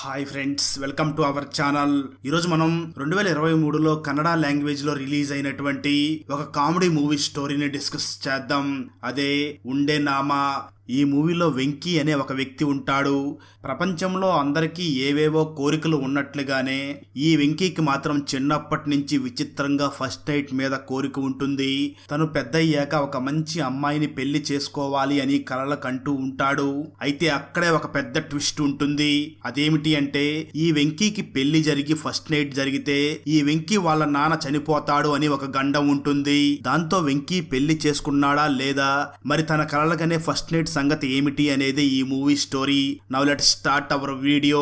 Hi friends welcome to our channel ఈరోజు మనం రెండు వేల ఇరవై మూడులో కన్నడ లాంగ్వేజ్లో రిలీజ్ అయినటువంటి ఒక కామెడీ మూవీ స్టోరీని డిస్కస్ చేద్దాం. అదే ఉండే నామా ఈ మూవీలో వెంకీ అనే ఒక వ్యక్తి ఉంటాడు. ప్రపంచంలో అందరికీ ఏవేవో కోరికలు ఉన్నట్లుగానే ఈ వెంకీకి మాత్రం చిన్నప్పటి నుంచి విచిత్రంగా ఫస్ట్ నైట్ మీద కోరిక ఉంటుంది. తను పెద్దయ్యాక ఒక మంచి అమ్మాయిని పెళ్ళి చేసుకోవాలి అని కలలు కంటూ ఉంటాడు. అయితే అక్కడే ఒక పెద్ద ట్విస్ట్ ఉంటుంది. అదేమిటి అంటే ఈ వెంకీకి పెళ్ళి జరిగి ఫస్ట్ నైట్ జరిగితే ఈ వెంకీ వాళ్ళ నాన్న చనిపోతాడు అని ఒక గండం ఉంటుంది. దాంతో వెంకీ పెళ్ళి చేసుకున్నాడా లేదా? మరి తన కలలకనే ఫస్ట్ నైట్ సంగతి ఏమిటి అనేది ఈ movie story. Now let start our video.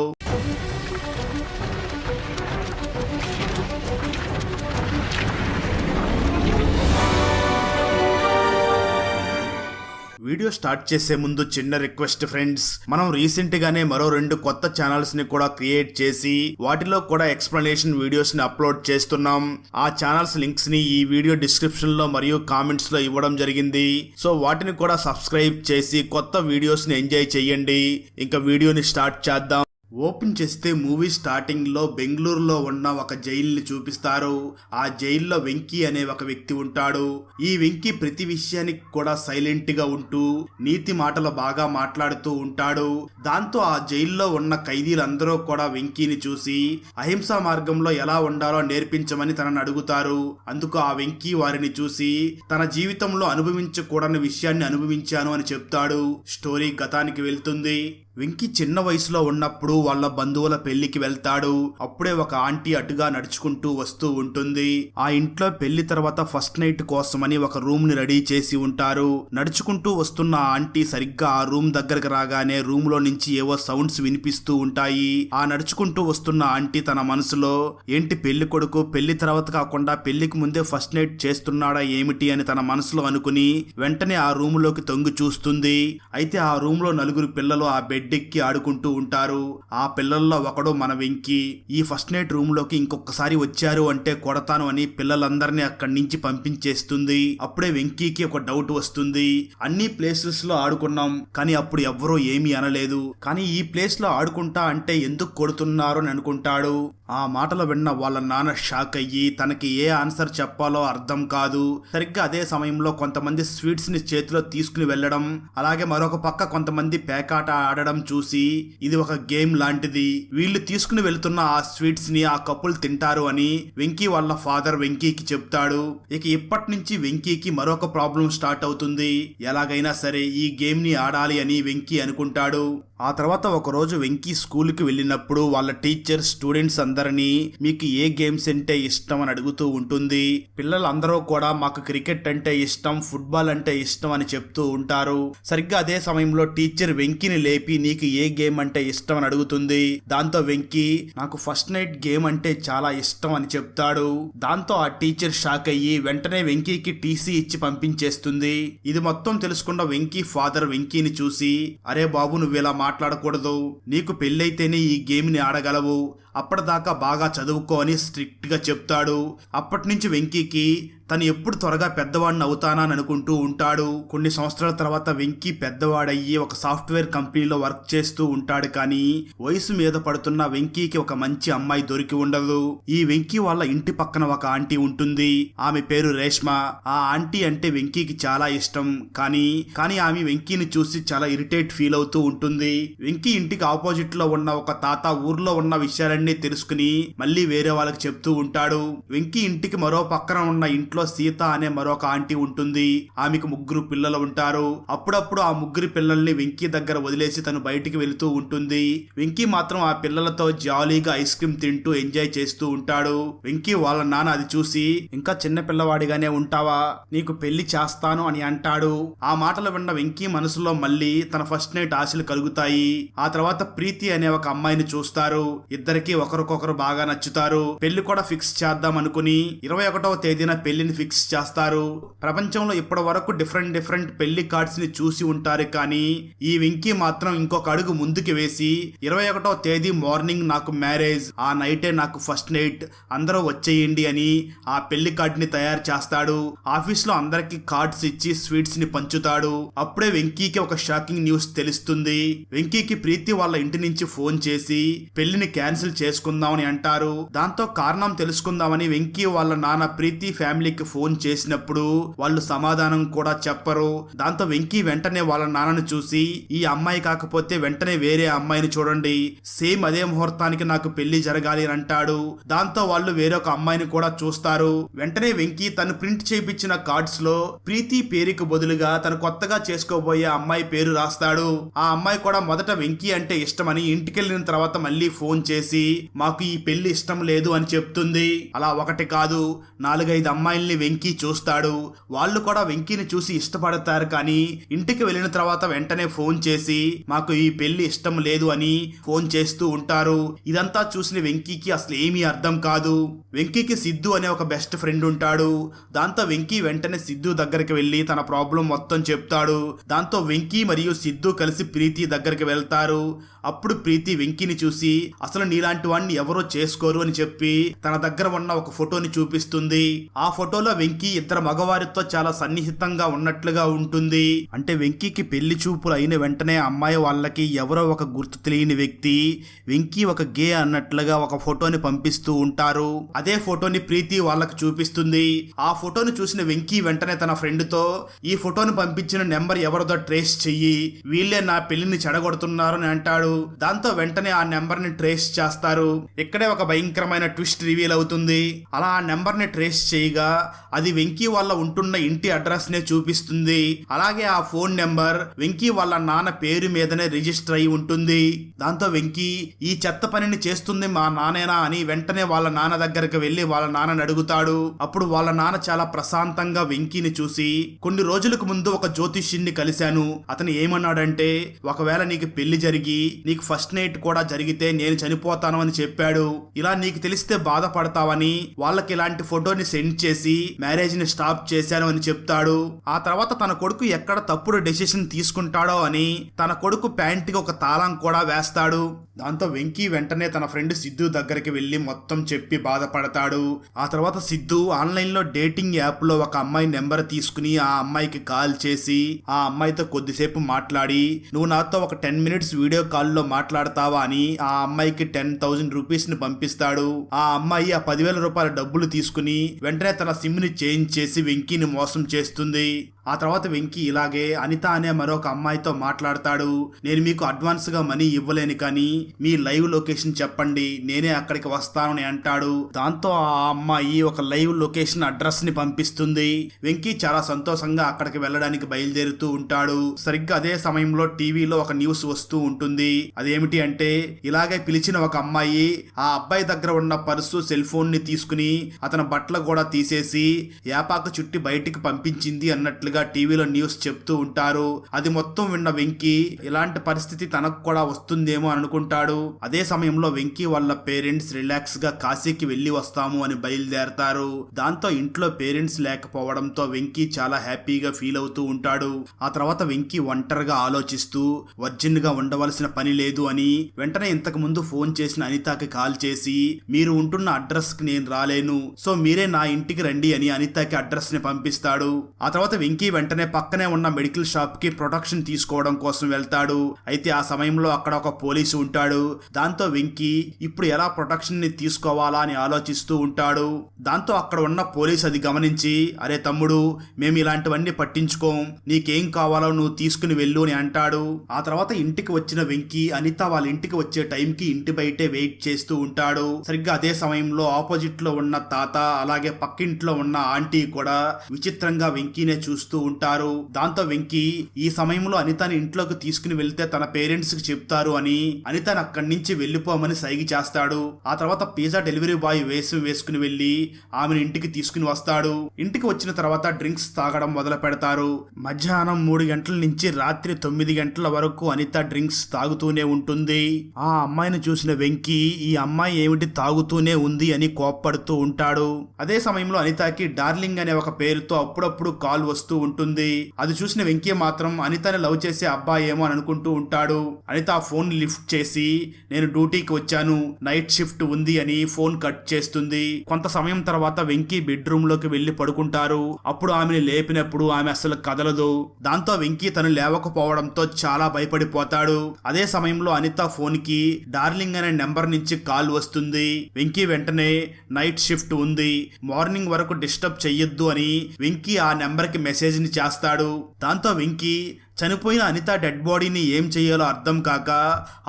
Video start చేసే ముందు చిన్న రిక్వెస్ట్ ఫ్రెండ్స్ మనం రీసెంట్ గానే మరో రెండు కొత్త ఛానల్స్ని కూడా క్రియేట్ చేసి వాటిలో కూడా ఎక్స్ప్లెనేషన్ వీడియోస్ని అప్లోడ్ చేస్తున్నాం. ఆ ఛానల్స్ లింక్స్ని ఈ వీడియో డిస్క్రిప్షన్లో మరియు కామెంట్స్లో ఇవ్వడం జరిగింది. సో వాటిని కూడా సబ్స్క్రైబ్ చేసి కొత్త వీడియోస్ని ఎంజాయ్ చేయండి. ఇంకా వీడియోని స్టార్ట్ చేద్దాం. ఓపెన్ చేస్తే మూవీ స్టార్టింగ్లో బెంగళూరులో ఉన్న ఒక జైల్ని చూపిస్తారు. ఆ జైల్లో వెంకీ అనే ఒక వ్యక్తి ఉంటాడు. ఈ వెంకీ ప్రతి విషయానికి కూడా సైలెంట్గా ఉంటూ నీతి మాటలు బాగా మాట్లాడుతూ ఉంటాడు. దాంతో ఆ జైల్లో ఉన్న ఖైదీలందరూ కూడా వెంకీని చూసి అహింసా మార్గంలో ఎలా ఉండాలో నేర్పించమని తనని అడుగుతారు. అందుకు ఆ వెంకీ వారిని చూసి తన జీవితంలో అనుభవించకూడని విషయాన్ని అనుభవించాను అని చెప్తాడు. స్టోరీ గతానికి వెళ్తుంది. వెంకి చిన్న వయసులో ఉన్నప్పుడు వాళ్ళ బంధువుల పెళ్ళికి వెళ్తాడు. అప్పుడే ఒక ఆంటీ అటుగా నడుచుకుంటూ వస్తూ ఉంటుంది. ఆ ఇంట్లో పెళ్ళి తర్వాత ఫస్ట్ నైట్ కోసమని ఒక రూమ్ని రెడీ చేసి ఉంటారు. నడుచుకుంటూ వస్తున్న ఆంటీ సరిగ్గా ఆ రూమ్ దగ్గరకు రాగానే రూమ్లో నుంచి ఏవో సౌండ్స్ వినిపిస్తూ ఉంటాయి. ఆ నడుచుకుంటూ వస్తున్న ఆంటీ తన మనసులో ఏంటి పెళ్ళి కొడుకు పెళ్ళి తర్వాత కాకుండా పెళ్ళికి ముందే ఫస్ట్ నైట్ చేస్తున్నాడా ఏమిటి? అని తన మనసులో అనుకుని వెంటనే ఆ రూమ్లోకి తొంగి చూస్తుంది. అయితే ఆ రూమ్లో నలుగురు పిల్లలు ఆ బెడ్ ఎక్కి ఆడుకుంటూ ఉంటారు. ఆ పిల్లల్లో ఒకడు మన వెంకి. ఈ ఫస్ట్ నైట్ రూమ్లోకి ఇంకొకసారి వచ్చారు అంటే కొడతాను అని పిల్లలందరినీ అక్కడి నుంచి పంపించేస్తుంది. అప్పుడే వెంకీకి ఒక డౌట్ వస్తుంది. అన్ని ప్లేసెస్లో ఆడుకున్నాం కానీ అప్పుడు ఎవ్వరూ ఏమీ అనలేదు. కానీ ఈ ప్లేస్లో ఆడుకుంటా అంటే ఎందుకు కొడుతున్నారు అని అనుకుంటాడు. ఆ మాటలు విన్న వాళ్ళ నాన్న షాక్ అయ్యి తనకి ఏ ఆన్సర్ చెప్పాలో అర్థం కాదు. సరిగ్గా అదే సమయంలో కొంతమంది స్వీట్స్ని చేతిలో తీసుకుని వెళ్ళడం అలాగే మరొక పక్క కొంతమంది పేకాట ఆడడం చూసి ఇది ఒక గేమ్ లాంటిది. వీళ్ళు తీసుకుని వెళ్తున్న ఆ స్వీట్స్ని ఆ కప్పులు తింటారు అని వెంకీ వాళ్ళ ఫాదర్ వెంకీకి చెప్తాడు. ఇక ఇప్పటి నుంచి వెంకీకి మరొక ప్రాబ్లం స్టార్ట్ అవుతుంది. ఎలాగైనా సరే ఈ గేమ్ని ఆడాలి అని వెంకీ అనుకుంటాడు. ఆ తర్వాత ఒకరోజు వెంకీ స్కూల్కి వెళ్ళినప్పుడు వాళ్ళ టీచర్ స్టూడెంట్స్ అందరినీ మీకు ఏ గేమ్స్ అంటే ఇష్టం అని అడుగుతూ ఉంటుంది. పిల్లలందరూ కూడా మాకు క్రికెట్ అంటే ఇష్టం ఫుట్బాల్ అంటే ఇష్టం అని చెప్తూ ఉంటారు. సరిగ్గా అదే సమయంలో టీచర్ వెంకీని లేపి నీకు ఏ గేమ్ అంటే ఇష్టం అని అడుగుతుంది. దాంతో వెంకీ నాకు ఫస్ట్ నైట్ గేమ్ అంటే చాలా ఇష్టం అని చెప్తాడు. దాంతో ఆ టీచర్ షాక్ అయ్యి వెంటనే వెంకీకి టీసీ ఇచ్చి పంపించేస్తుంది. ఇది మొత్తం తెలుసుకున్న వెంకీ ఫాదర్ వెంకీని చూసి అరే బాబు నువ్వు ఇలా మాట్లాడకూడదు. నీకు పెళ్ళైతేనే ఈ గేమ్ని ఆడగలవు. అప్పటిదాకా బాగా చదువుకో అని స్ట్రిక్ట్గా చెప్తాడు. అప్పటి నుంచి వెంకీకి తను ఎప్పుడు త్వరగా పెద్దవాడిని అవుతానని అనుకుంటూ ఉంటాడు. కొన్ని సంవత్సరాల తర్వాత వెంకీ పెద్దవాడయ్యి ఒక సాఫ్ట్వేర్ కంపెనీలో వర్క్ చేస్తూ ఉంటాడు కానీ వయసు మీద పడుతున్న వెంకీకి ఒక మంచి అమ్మాయి దొరికి ఉండదు. ఈ వెంకీ వాళ్ళ ఇంటి పక్కన ఒక ఆంటీ ఉంటుంది. ఆమె పేరు రేష్మ. ఆ ఆంటీ అంటే వెంకీకి చాలా ఇష్టం. కానీ కానీ ఆమె వెంకీని చూసి చాలా ఇరిటేట్ ఫీల్ అవుతూ ఉంటుంది. వెంకీ ఇంటికి ఆపోజిట్లో ఉన్న ఒక తాత ఊర్లో ఉన్న విషయాలన్నీ తెలుసుకుని మళ్ళీ వేరే వాళ్ళకి చెప్తూ ఉంటాడు. వెంకీ ఇంటికి మరో పక్కన ఉన్న ఇంట్లో సీత అనే మరొక ఆంటీ ఉంటుంది. ఆమెకు ముగ్గురు పిల్లలు ఉంటారు. అప్పుడప్పుడు ఆ ముగ్గురు పిల్లల్ని వెంకీ దగ్గర వదిలేసి తను బయటికి వెళుతూ ఉంటుంది. వెంకీ మాత్రం ఆ పిల్లలతో జాలీగా ఐస్ క్రీమ్ తింటూ ఎంజాయ్ చేస్తూ ఉంటాడు. వెంకీ వాళ్ళ నాన్న అది చూసి ఇంకా చిన్న పిల్లవాడిగానే ఉంటావా? నీకు పెళ్ళి చేస్తాను అని అంటాడు. ఆ మాటలు విన్న వెంకీ మనసులో మళ్ళీ తన ఫస్ట్ నైట్ ఆశలు కలుగుతాయి. ఆ తర్వాత ప్రీతి అనే ఒక అమ్మాయిని చూస్తారు. ఇద్దరికి ఒకరికొకరు బాగా నచ్చుతారు. పెళ్ళి కూడా ఫిక్స్ చేద్దాం అనుకుని ఇరవై ఒకటవ తేదీన పెళ్ళి పెళ్ళిని ఫిక్స్ చేస్తారు. ప్రపంచంలో ఇప్పటి వరకు డిఫరెంట్ డిఫరెంట్ పెళ్ళి కార్డ్స్ని చూసి ఉంటారు కానీ ఈ వెంకీ మాత్రం ఇంకొక అడుగు ముందుకు వేసి ఇరవై ఒకటో తేదీ మార్నింగ్ నాకు మ్యారేజ్ ఆ నైటే నాకు ఫస్ట్ నైట్ అందరూ వచ్చేయండి అని ఆ పెళ్ళి కార్డ్ని తయారు చేస్తాడు. ఆఫీస్లో అందరికి కార్డ్స్ ఇచ్చి స్వీట్స్ని పంచుతాడు. అప్పుడే వెంకీకి ఒక షాకింగ్ న్యూస్ తెలుస్తుంది. వెంకీకి ప్రీతి వాళ్ళ ఇంటి నుంచి ఫోన్ చేసి పెళ్ళిని క్యాన్సిల్ చేసుకుందామని అంటారు. దాంతో కారణం తెలుసుకుందామని వెంకీ వాళ్ళ నాన్న ప్రీతి వెంకీకి ఫోన్ చేసినప్పుడు వాళ్ళు సమాధానం కూడా చెప్పరు. దాంతో వెంకీ వెంటనే వాళ్ళ నాన్నను చూసి ఈ అమ్మాయి కాకపోతే వెంటనే వేరే అమ్మాయిని చూడండి. సేమ్ అదే ముహూర్తానికి నాకు పెళ్ళి జరగాలి అని అంటాడు. దాంతో వాళ్ళు వేరొక అమ్మాయిని కూడా చూస్తారు. వెంటనే వెంకీ తను ప్రింట్ చేయించిన కార్డ్స్లో ప్రీతి పేరుకు బదులుగా తను కొత్తగా చేసుకోబోయే అమ్మాయి పేరు రాస్తాడు. ఆ అమ్మాయి కూడా మొదట వెంకీ అంటే ఇష్టమని ఇంటికెళ్ళిన తర్వాత మళ్ళీ ఫోన్ చేసి మాకు ఈ పెళ్ళి ఇష్టం లేదు అని చెప్తుంది. అలా ఒకటి కాదు నాలుగైదు అమ్మాయిల్ని వెంకీ చూస్తాడు. వాళ్ళు కూడా వెంకీని చూసి ఇష్టపడతారు కానీ ఇంటికి వెళ్ళిన తర్వాత వెంటనే ఫోన్ చేసి మాకు ఈ పెళ్ళి ఇష్టం లేదు అని ఫోన్ చేస్తూ ఉంటారు. ఇదంతా చూసిన వెంకీకి అసలు ఏమీ అర్థం కాదు. వెంకీకి సిద్ధు అనే ఒక బెస్ట్ ఫ్రెండ్ ఉంటాడు. దాంతో వెంకీ వెంటనే సిద్ధు దగ్గరికి వెళ్ళి తన ప్రాబ్లం మొత్తం చెప్తాడు. దాంతో వెంకీ మరియు సిద్ధు కలిసి ప్రీతి దగ్గరికి వెళ్తారు. అప్పుడు ప్రీతి వెంకీని చూసి అసలు నీలాంటి వాడిని ఎవరో చేసుకోరు అని చెప్పి తన దగ్గర ఉన్న ఒక ఫోటోని చూపిస్తుంది. ఆ ఫోటో ఫోటోలో వెంకీ ఇద్దరు మగవారితో చాలా సన్నిహితంగా ఉన్నట్లుగా ఉంటుంది. అంటే వెంకీకి పెళ్ళి చూపులు అయిన వెంటనే అమ్మాయి వాళ్ళకి ఎవరో ఒక గుర్తు తెలియని వ్యక్తి వెంకీ ఒక గే అన్నట్లుగా ఒక ఫోటోని పంపిస్తూ ఉంటారు. అదే ఫోటోని ప్రీతి వాళ్ళకి చూపిస్తుంది. ఆ ఫోటోని చూసిన వెంకీ వెంటనే తన ఫ్రెండ్తో ఈ ఫోటోని పంపించిన నెంబర్ ఎవరిదో ట్రేస్ చెయ్యి వీళ్ళే నా పెళ్ళిని చెడగొడుతున్నారని అంటాడు. దాంతో వెంటనే ఆ నెంబర్ని ట్రేస్ చేస్తారు. ఇక్కడే ఒక భయంకరమైన ట్విస్ట్ రివీల్ అవుతుంది. అలా ఆ నెంబర్ని ట్రేస్ చేయగా అది వెంకీ వాళ్ళ ఉంటున్న ఇంటి అడ్రస్ నే చూపిస్తుంది. అలాగే ఆ ఫోన్ నెంబర్ వెంకీ వాళ్ళ నాన్న పేరు మీదనే రిజిస్టర్ అయి ఉంటుంది. దాంతో వెంకీ ఈ చెత్త పనిని చేస్తుంది మా నానేనా? అని వెంటనే వాళ్ళ నాన్న దగ్గరికి వెళ్ళి వాళ్ళ నాన్నని అడుగుతాడు. అప్పుడు వాళ్ళ నాన్న చాలా ప్రశాంతంగా వెంకీని చూసి కొన్ని రోజులకు ముందు ఒక జ్యోతిష్యుణ్ణి కలిశాను. అతను ఏమన్నాడంటే ఒకవేళ నీకు పెళ్ళి జరిగి నీకు ఫస్ట్ నైట్ కూడా జరిగితే నేను చనిపోతాను అని చెప్పాడు. ఇలా నీకు తెలిస్తే బాధపడతావని వాళ్ళకి ఇలాంటి ఫోటోని సెండ్ చేసి మ్యారేజ్ని స్టాప్ చేశాను అని చెప్తాడు. ఆ తర్వాత తన కొడుకు ఎక్కడ తప్పుడు డెసిషన్ తీసుకుంటాడో అని తన కొడుకు ప్యాంట్కి ఒక తాళం కూడా వేస్తాడు. దాంతో వెంకీ వెంటనే తన ఫ్రెండ్ సిద్ధు దగ్గరికి వెళ్ళి మొత్తం చెప్పి బాధపడతాడు. ఆ తర్వాత సిద్ధు ఆన్లైన్లో డేటింగ్ యాప్లో ఒక అమ్మాయి నెంబర్ తీసుకుని ఆ అమ్మాయికి కాల్ చేసి ఆ అమ్మాయితో కొద్దిసేపు మాట్లాడి నువ్వు నాతో ఒక టెన్ మినిట్స్ వీడియో కాల్లో మాట్లాడతావా? అని ఆ అమ్మాయికి టెన్ థౌజండ్ రూపీస్ని పంపిస్తాడు. ఆ అమ్మాయి ఆ పదివేల రూపాయల డబ్బులు తీసుకుని వెంటనే తన సిమ్ని చేంజ్ చేసి వెంకీని మోసం చేస్తుంది. ఆ తర్వాత వెంకీ ఇలాగే అనిత అనే మరొక అమ్మాయితో మాట్లాడతాడు. నేను మీకు అడ్వాన్స్గా మనీ ఇవ్వలేను కానీ మీ లైవ్ లొకేషన్ చెప్పండి నేనే అక్కడికి వస్తానని అంటాడు. దాంతో ఆ అమ్మాయి ఒక లైవ్ లొకేషన్ అడ్రస్ని పంపిస్తుంది. వెంకీ చాలా సంతోషంగా అక్కడికి వెళ్ళడానికి బయలుదేరుతూ ఉంటాడు. సరిగ్గా అదే సమయంలో టీవీలో ఒక న్యూస్ వస్తూ ఉంటుంది. అదేమిటి అంటే ఇలాగే పిలిచిన ఒక అమ్మాయి ఆ అబ్బాయి దగ్గర ఉన్న పర్సు సెల్ ఫోన్ని తీసుకుని అతని బట్టలు కూడా తీసేసి యాపాకు చుట్టి బయటికి పంపించింది అన్నట్లుగా టీవీలో న్యూస్ చెప్తూ ఉంటారు. అది మొత్తం విన్న వెంకీ ఇలాంటి పరిస్థితి తనకు కూడా వస్తుందేమో అనుకుంటాడు. అదే సమయంలో వెంకీ వాళ్ళ పేరెంట్స్ రిలాక్స్గా కాశీకి వెళ్ళి వస్తాము అని బయలుదేరతారు. దాంతో ఇంట్లో పేరెంట్స్ లేకపోవడంతో వెంకీ చాలా హ్యాపీగా ఫీల్ అవుతూ ఉంటాడు. ఆ తర్వాత వెంకీ ఒంటరిగా ఆలోచిస్తూ వర్జిన్గా ఉండవలసిన పని లేదు అని వెంటనే ఇంతకు ముందు ఫోన్ చేసిన అనితకి కాల్ చేసి మీరు ఉంటున్న అడ్రస్కి నేను రాలేను. సో మీరే నా ఇంటికి రండి అని అనితకి అడ్రస్ని పంపిస్తాడు. ఆ తర్వాత వెంకీ వెంకీ వెంటనే పక్కనే ఉన్న మెడికల్ షాప్కి ప్రొటెక్షన్ తీసుకోవడం కోసం వెళ్తాడు. అయితే ఆ సమయంలో అక్కడ ఒక పోలీసు ఉంటాడు. దాంతో వెంకీ ఇప్పుడు ఎలా ప్రొటెక్షన్ని తీసుకోవాలా? అని ఆలోచిస్తూ ఉంటాడు. దాంతో అక్కడ ఉన్న పోలీస్ అది గమనించి అరే తమ్ముడు మేము ఇలాంటివన్నీ పట్టించుకోం. నీకేం కావాలో నువ్వు తీసుకుని వెళ్ళు అని అంటాడు. ఆ తర్వాత ఇంటికి వచ్చిన వెంకీ అనిత వాళ్ళ ఇంటికి వచ్చే టైంకి ఇంటి బయటే వెయిట్ చేస్తూ ఉంటాడు. సరిగ్గా అదే సమయంలో ఆపోజిట్లో ఉన్న తాత అలాగే పక్కింట్లో ఉన్న ఆంటీ కూడా విచిత్రంగా వెంకీనే చూస్తూ చూస్తూ ఉంటారు. దాంతో వెంకీ ఈ సమయంలో అనితని ఇంట్లోకి తీసుకుని వెళ్తే తన పేరెంట్స్కి చెప్తారు అని అనితను అక్కడి నుంచి వెళ్ళిపోమని సైగి చేస్తాడు. ఆ తర్వాత పిజ్జా డెలివరీ బాయ్ వేషం వేసుకుని వెళ్ళి ఆమెను ఇంటికి తీసుకుని వస్తాడు. ఇంటికి వచ్చిన తర్వాత డ్రింక్స్ తాగడం మొదలు పెడతారు. మధ్యాహ్నం మూడు గంటల నుంచి రాత్రి తొమ్మిది గంటల వరకు అనిత డ్రింక్స్ తాగుతూనే ఉంటుంది. ఆ అమ్మాయిని చూసిన వెంకీ ఈ అమ్మాయి ఏమిటి తాగుతూనే ఉంది అని కోప్పడుతూ ఉంటాడు. అదే సమయంలో అనితకి డార్లింగ్ అనే ఒక పేరుతో అప్పుడప్పుడు కాల్ వస్తూ ఉంటుంది. అది చూసిన వెంకీ మాత్రం అనితని లవ్ చేసే అబ్బాయి ఏమో అని అనుకుంటూ ఉంటాడు. అనిత ఫోన్ లిఫ్ట్ చేసి నేను డ్యూటీకి వచ్చాను. నైట్ షిఫ్ట్ ఉంది అని ఫోన్ కట్ చేస్తుంది. కొంత సమయం తర్వాత వెంకీ బెడ్రూమ్లోకి వెళ్ళి పడుకుంటారు. అప్పుడు ఆమెని లేపినప్పుడు ఆమె అసలు కదలదు. దాంతో వెంకీ తను లేవకపోవడంతో చాలా భయపడిపోతాడు. అదే సమయంలో అనిత ఫోన్కి డార్లింగ్ అనే నెంబర్ నుంచి కాల్ వస్తుంది. వెంకీ వెంటనే నైట్ షిఫ్ట్ ఉంది. మార్నింగ్ వరకు డిస్టర్బ్ చెయ్యొద్దు అని వెంకీ ఆ నెంబర్కి మెసేజ్ ని చేస్తాడు. దాంతో వెంకీ చనిపోయిన అనిత డెడ్ బాడీని ఏం చేయాలో అర్థం కాక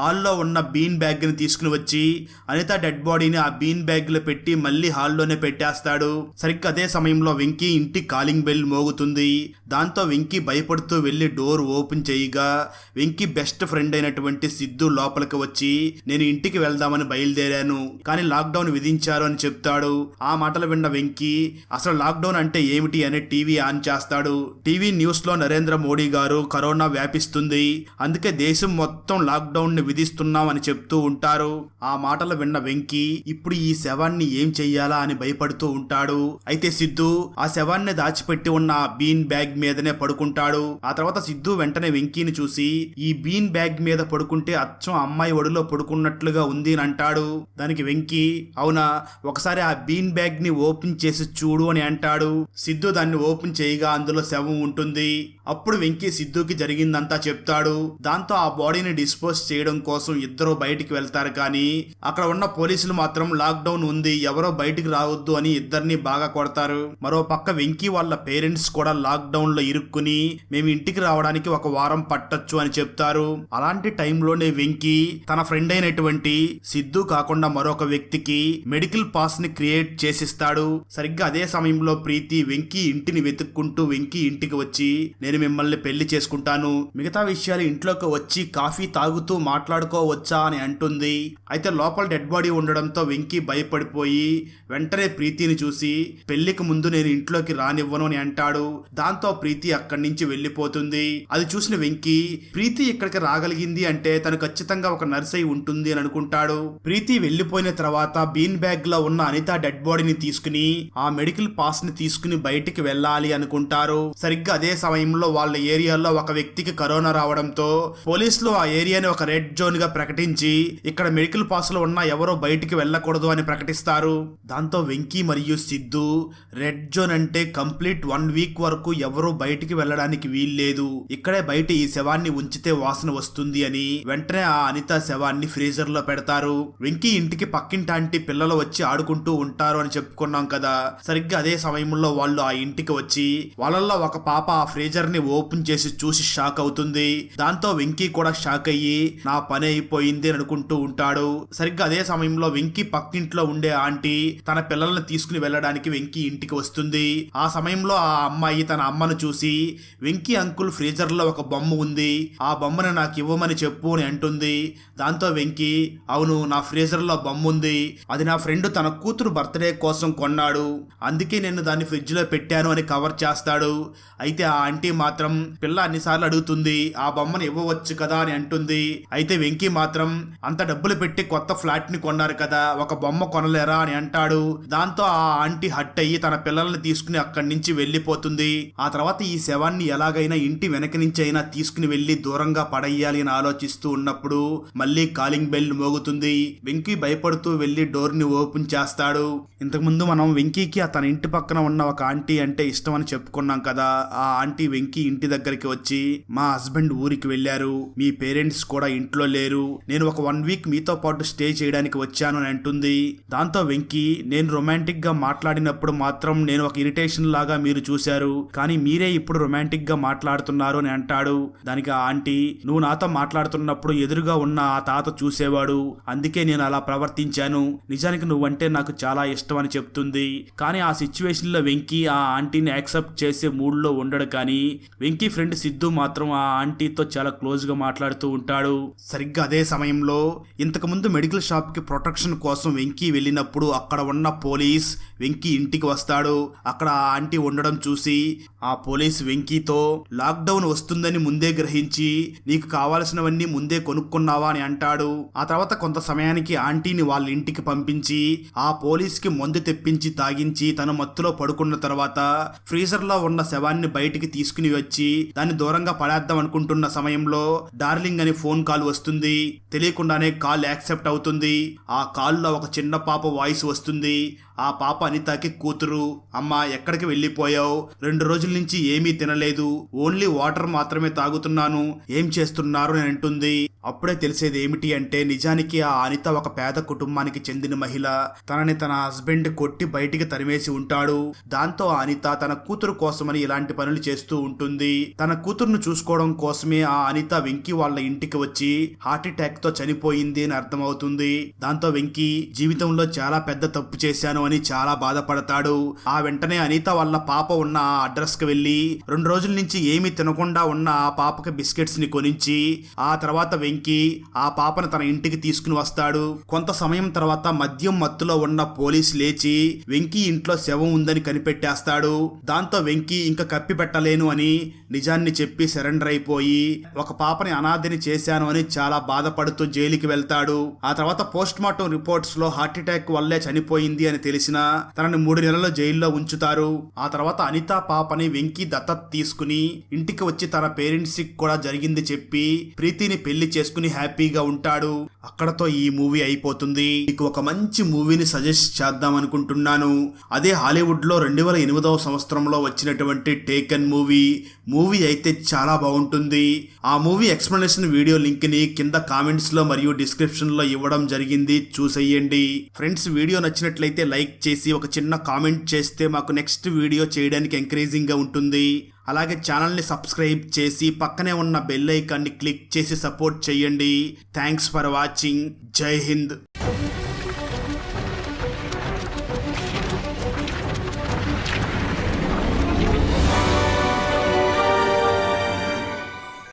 హాల్లో ఉన్న బీన్ బ్యాగ్ని తీసుకుని వచ్చి అనిత డెడ్ బాడీని ఆ బీన్ బ్యాగ్లో పెట్టి మళ్ళీ హాల్లోనే పెట్టేస్తాడు. సరిగ్గా అదే సమయంలో వెంకీ ఇంటి కాలింగ్ బెల్ మోగుతుంది. దాంతో వెంకీ భయపడుతూ వెళ్ళి డోర్ ఓపెన్ చేయగా వెంకీ బెస్ట్ ఫ్రెండ్ అయినటువంటి సిద్ధు లోపలికి వచ్చి నేను ఇంటికి వెళ్దామని బయలుదేరాను కానీ లాక్డౌన్ విధించారు అని చెప్తాడు. ఆ మాటలు విన్న వెంకీ అసలు లాక్డౌన్ అంటే ఏమిటి? అని టీవీ ఆన్ చేస్తాడు. టీవీ న్యూస్లో నరేంద్ర మోడీ గారు కరోనా వ్యాపిస్తుంది. అందుకే దేశం మొత్తం లాక్డౌన్ని విధిస్తున్నాం అని చెప్తూ ఉంటారు. ఆ మాటలు విన్న వెంకీ ఇప్పుడు ఈ శవాన్ని ఏం చెయ్యాలా అని భయపడుతూ ఉంటాడు. అయితే సిద్ధు ఆ శవాన్ని దాచిపెట్టి ఉన్న ఆ బీన్ బ్యాగ్ మీదనే పడుకుంటాడు. ఆ తర్వాత సిద్ధు వెంటనే వెంకీని చూసి ఈ బీన్ బ్యాగ్ మీద పడుకుంటే అచ్చం అమ్మాయి ఒడిలో పడుకున్నట్లుగా ఉంది అని అంటాడు. దానికి వెంకీ అవునా ఒకసారి ఆ బీన్ బ్యాగ్ని ఓపెన్ చేసి చూడు అని అంటాడు. సిద్ధు దాన్ని ఓపెన్ చేయగా అందులో శవం ఉంటుంది. అప్పుడు వెంకీ సిద్ధుకి జరిగిందంతా చెప్తాడు. దాంతో ఆ బాడీని డిస్పోజ్ చేయడం కోసం ఇద్దరు బయటికి వెళ్తారు కానీ అక్కడ ఉన్న పోలీసులు మాత్రం లాక్డౌన్ ఉంది ఎవరో బయటికి రావద్దు అని ఇద్దరిని బాగా కొడతారు. మరో పక్క వెంకీ వాళ్ళ పేరెంట్స్ కూడా లాక్డౌన్లో ఇరుక్కుని మేము ఇంటికి రావడానికి ఒక వారం పట్టొచ్చు అని చెప్తారు. అలాంటి టైంలోనే వెంకీ తన ఫ్రెండ్ అయినటువంటి సిద్ధు కాకుండా మరొక వ్యక్తికి మెడికల్ పాస్ని క్రియేట్ చేసిస్తాడు. సరిగ్గా అదే సమయంలో ప్రీతి వెంకీ ఇంటిని వెతుక్కుంటూ వెంకీ ఇంటికి వచ్చి నేను మిమ్మల్ని పెళ్ళి చేసుకుంటాను మిగతా విషయాలు ఇంట్లోకి వచ్చి కాఫీ తాగుతూ మాట్లాడుకోవచ్చా అని అంటుంది. అయితే లోపల డెడ్ బాడీ ఉండడంతో వెంకీ భయపడిపోయి వెంటనే ప్రీతిని చూసి పెళ్ళికి ముందు నేను ఇంట్లోకి రానివ్వను అని అంటాడు. దాంతో ప్రీతి అక్కడి నుంచి వెళ్ళిపోతుంది. అది చూసిన వెంకీ ప్రీతి ఇక్కడికి రాగలిగింది అంటే తను ఖచ్చితంగా ఒక నర్స్ అయి ఉంటుంది అని అనుకుంటాడు. ప్రీతి వెళ్ళిపోయిన తర్వాత బీన్ బ్యాగ్లో ఉన్న అనిత డెడ్ బాడీని తీసుకుని ఆ మెడికల్ పాస్ని తీసుకుని బయటికి వెళ్ళాలి అనుకుంటారు. సరిగ్గా అదే సమయంలో వాళ్ళ ఏరియాలో ఒక ఒక వ్యక్తికి కరోనా రావడంతో పోలీసులు ఆ ఏరియాని ఒక రెడ్ జోన్గా ప్రకటించి ఇక్కడ మెడికల్ పాసులు ఉన్న ఎవరో బయటికి వెళ్ళకూడదు అని ప్రకటిస్తారు. దాంతో వెంకీ మరియు సిద్ధు రెడ్ జోన్ అంటే కంప్లీట్ వన్ వీక్ వరకు ఎవరూ బయటికి వెళ్ళడానికి వీల్లేదు. ఇక్కడే బయట ఈ శవాన్ని ఉంచితే వాసన వస్తుంది అని వెంటనే ఆ అనిత శవాన్ని ఫ్రీజర్లో పెడతారు. వెంకీ ఇంటికి పక్కింటి ఆంటీ పిల్లలు వచ్చి ఆడుకుంటూ ఉంటారు అని చెప్పుకున్నాం కదా. సరిగ్గా అదే సమయంలో వాళ్ళు ఆ ఇంటికి వచ్చి వాళ్ళల్లో ఒక పాప ఆ ఫ్రీజర్ని ఓపెన్ చేసి చూసి షాక్ అవుతుంది. దాంతో వెంకీ కూడా షాక్ అయ్యి నా పని అయిపోయింది అని అనుకుంటూ ఉంటాడు. సరిగ్గా అదే సమయంలో వెంకీ పక్కింట్లో ఉండే ఆంటీ తన పిల్లల్ని తీసుకుని వెళ్ళడానికి వెంకీ ఇంటికి వస్తుంది. ఆ సమయంలో ఆ అమ్మాయి తన అమ్మను చూసి వెంకీ అంకుల్ ఫ్రీజర్లో ఒక బొమ్మ ఉంది. ఆ బొమ్మను నాకు ఇవ్వమని చెప్పు అని అంటుంది. దాంతో వెంకీ అవును నా ఫ్రీజర్లో బొమ్మ ఉంది. అది నా ఫ్రెండ్ తన కూతురు బర్త్డే కోసం కొన్నాడు. అందుకే నేను దాన్ని ఫ్రిడ్జ్లో పెట్టాను అని కవర్ చేస్తాడు. అయితే ఆ ఆంటీ మాత్రం పిల్ల అన్నిసార్లు అడుగుతుంది ఆ బొమ్మను ఇవ్వవచ్చు కదా అని అంటుంది. అయితే వెంకీ మాత్రం అంత డబ్బులు పెట్టి కొత్త ఫ్లాట్ని కొన్నారు కదా ఒక బొమ్మ కొనలేరా అని అంటాడు. దాంతో ఆ ఆంటీ హట్ అయ్యి తన పిల్లల్ని తీసుకుని అక్కడి నుంచి వెళ్ళిపోతుంది. ఆ తర్వాత ఈ శవాన్ని ఎలాగైనా ఇంటి వెనక నుంచి అయినా తీసుకుని వెళ్ళి దూరంగా పడేయాలి అని ఆలోచిస్తూ ఉన్నప్పుడు మళ్ళీ కాలింగ్ బెల్ మోగుతుంది. వెంకీ భయపడుతూ వెళ్ళి డోర్ని ఓపెన్ చేస్తాడు. ఇంతకుముందు మనం వెంకీకి తన ఇంటి పక్కన ఉన్న ఒక ఆంటీ అంటే ఇష్టం అని చెప్పుకున్నాం కదా ఆ ఆంటీ వెంకీ ఇంటి దగ్గరికి వచ్చి వచ్చి మా హస్బెండ్ ఊరికి వెళ్ళారు. మీ పేరెంట్స్ కూడా ఇంట్లో లేరు. నేను ఒక వన్ వీక్ మీతో పాటు స్టే చేయడానికి వచ్చాను అని అంటుంది. దాంతో వెంకీ నేను రొమాంటిక్గా మాట్లాడినప్పుడు మాత్రం నేను ఒక ఇరిటేషన్ లాగా మీరు చూశారు. కానీ మీరే ఇప్పుడు రొమాంటిక్గా మాట్లాడుతున్నారు అని అంటాడు. దానికి ఆ ఆంటీ నువ్వు నాతో మాట్లాడుతున్నప్పుడు ఎదురుగా ఉన్న ఆ తాత చూసేవాడు. అందుకే నేను అలా ప్రవర్తించాను. నిజానికి నువ్వంటే నాకు చాలా ఇష్టం అని చెప్తుంది. కానీ ఆ సిచ్యువేషన్లో వెంకీ ఆ ఆంటీని యాక్సెప్ట్ చేసే మూడ్లో ఉండడు కానీ వెంకీ ఫ్రెండ్ సిద్ధు మాత్రం ఆ ఆంటీతో చాలా క్లోజ్గా మాట్లాడుతూ ఉంటాడు. సరిగ్గా అదే సమయంలో ఇంతకుముందు మెడికల్ షాప్కి ప్రొటెక్షన్ కోసం వెంకీ వెళ్ళినప్పుడు అక్కడ ఉన్న పోలీస్ వెంకీ ఇంటికి వస్తాడు. అక్కడ ఆ ఆంటీ ఉండడం చూసి ఆ పోలీస్ వెంకీతో లాక్డౌన్ వస్తుందని ముందే గ్రహించి నీకు కావాల్సినవన్నీ ముందే కొనుక్కున్నావా? అని అంటాడు. ఆ తర్వాత కొంత సమయానికి ఆంటీని వాళ్ళ ఇంటికి పంపించి ఆ పోలీస్కి మందు తెప్పించి తాగించి తన మత్తులో పడుకున్న తర్వాత ఫ్రీజర్లో ఉన్న శవాన్ని బయటికి తీసుకుని వచ్చి దాన్ని దూరంగా పడేద్దాం అనుకుంటున్న సమయంలో డార్లింగ్ అని ఫోన్ కాల్ వస్తుంది. తెలియకుండానే కాల్ యాక్సెప్ట్ అవుతుంది. ఆ కాల్లో ఒక చిన్న పాప వాయిస్ వస్తుంది. ఆ పాప అనితకి కూతురు. అమ్మ ఎక్కడికి వెళ్ళిపోయావు? రెండు రోజుల నుంచి ఏమీ తినలేదు. ఓన్లీ వాటర్ మాత్రమే తాగుతున్నాను. ఏం చేస్తున్నారు అని అంటుంది. అప్పుడే తెలిసేది ఏమిటి అంటే నిజానికి ఆ అనిత ఒక పేద కుటుంబానికి చెందిన మహిళ. తనని తన హస్బెండ్ కొట్టి బయటికి తరిమేసి ఉంటాడు. దాంతో ఆ అనిత తన కూతురు కోసమని ఇలాంటి పనులు చేస్తూ ఉంటుంది. తన కూతురును చూసుకోవడం కోసమే ఆ అనిత వెంకీ వాళ్ళ ఇంటికి వచ్చి హార్ట్ అటాక్తో చనిపోయింది అని అర్థమవుతుంది. దాంతో వెంకీ జీవితంలో చాలా పెద్ద తప్పు చేశాను అని చాలా బాధపడతాడు. ఆ వెంటనే అనిత వాళ్ళ పాప ఉన్న ఆ అడ్రస్కి వెళ్ళి రెండు రోజుల నుంచి ఏమీ తినకుండా ఉన్న ఆ పాపకి బిస్కెట్స్ని కొనించి ఆ తర్వాత వెంకీ ఆ పాపను తన ఇంటికి తీసుకుని వస్తాడు. కొంత సమయం తర్వాత మద్యం మత్తులో ఉన్న పోలీస్ లేచి వెంకీ ఇంట్లో శవం ఉందని కనిపెట్టేస్తాడు. దాంతో వెంకీ ఇంకా కప్పి పెట్టలేను అని నిజాన్ని చెప్పి సరెండర్ అయిపోయి ఒక పాపని అనాథని చేశాను అని చాలా బాధపడుతూ జైలుకి వెళ్తాడు. ఆ తర్వాత పోస్ట్ మార్టం రిపోర్ట్స్లో హార్ట్ అటాక్ వల్లే చనిపోయింది అని తెలిసిన తనని మూడు నెలలు జైల్లో ఉంచుతారు. ఆ తర్వాత అనిత పాపని వెంకీ దత్తత తీసుకుని ఇంటికి వచ్చి తన పేరెంట్స్కి కూడా జరిగింది చెప్పి ప్రీతిని పెళ్ళి చేసుకుని హ్యాపీగా ఉంటాడు. అక్కడతో ఈ మూవీ అయిపోతుంది. మీకు ఒక మంచి మూవీని సజెస్ట్ చేద్దాం అనుకుంటున్నాను. అదే హాలీవుడ్లో రెండు వేల ఎనిమిదవ సంవత్సరంలో వచ్చినటువంటి టేకన్ మూవీ. మూవీ అయితే చాలా బాగుంటుంది. ఆ మూవీ ఎక్స్ప్లెనేషన్ వీడియో లింక్ని కింద కామెంట్స్లో మరియు డిస్క్రిప్షన్లో ఇవ్వడం జరిగింది. చూసేయండి. ఫ్రెండ్స్ వీడియో నచ్చినట్లయితే లైక్ లైక్ చేసి ఒక చిన్న కామెంట్ చేస్తే మాకు నెక్స్ట్ వీడియో చేయడానికి ఎంకరేజింగ్గా ఉంటుంది. అలాగే ఛానల్ని సబ్స్క్రైబ్ చేసి పక్కనే ఉన్న బెల్ ఐకాన్ని క్లిక్ చేసి సపోర్ట్ చేయండి. Thanks for watching. Jai Hind.